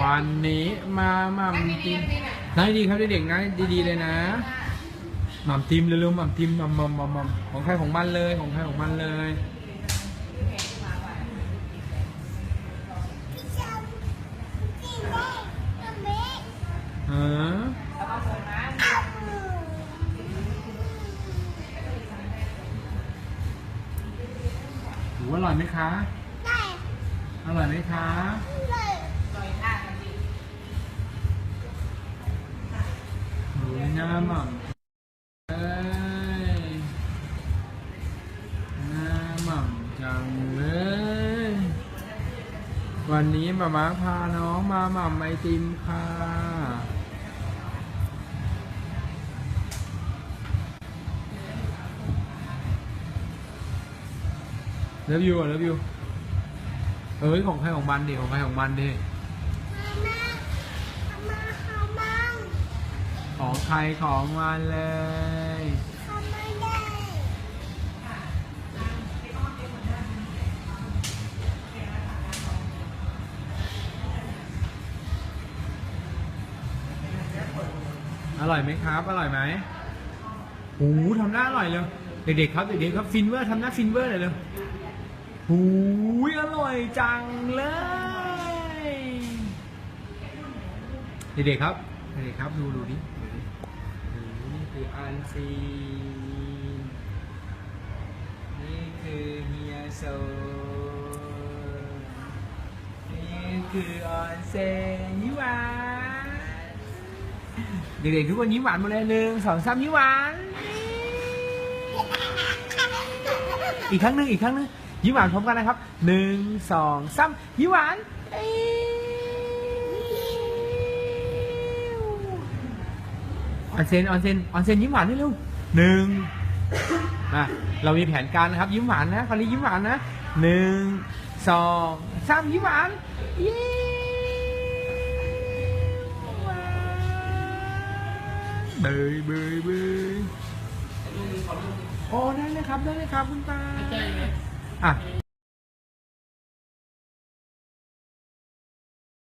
วันนี้มาหม่ำติมนั่งดีครับเด็กๆนะดีๆเลยนะหม่ำติมเร็วๆหม่ำติมหม่ำหม่ำหม่ำหม่ำของใครของมันเลยของใครของมันเลยเออหูอร่อยไหมคะอร่อยไหมคะ น้ำอะเอ้ยน้ำอะจังเลย วันนี้มาม้าพาน้องมาหม่ำไอติมค่ะเลิฟยูอะเลิฟยูเอ้ยของใครของมันดิของใครของมันดิ ของใครของมันเลยอร่อยไหมครับ อร่อยไหมหูทำหน้าอร่อยเลยเด็กๆครับเด็กๆครับฟินเวอร์ทำหน้าฟินเวอร์หน่อยเลยหูยอร่อยจังเลยเด็กๆครับเด็กๆครับดูดูดิดูดิดูนี่ คืออันซีนี่คือเฮียโซนี่คือออนเซนยิ้มหวานเด็กๆทุกคนยิ้มหวานหมดเลยหนึ่งสองสามยิ้มหวานอีกครั้งหนึ่งอีกครั้งหนึ่งยิ้มหวานพร้อมกันนะครับหนึ่งสองสามยิ้มหวาน ออนเซนออนเซนออนเซนยิ้มหวานได้เร็วหนึ่งอะเรามีแผนการนะครับ ยิ้มหวานนะคราวนี้ยิ้มหวานนะหนึ่งสองสามยิ้มหวานยิ้มหวานเบยเบยเบยโอ้ได้เลยครับได้เลยครับคุณตาอะ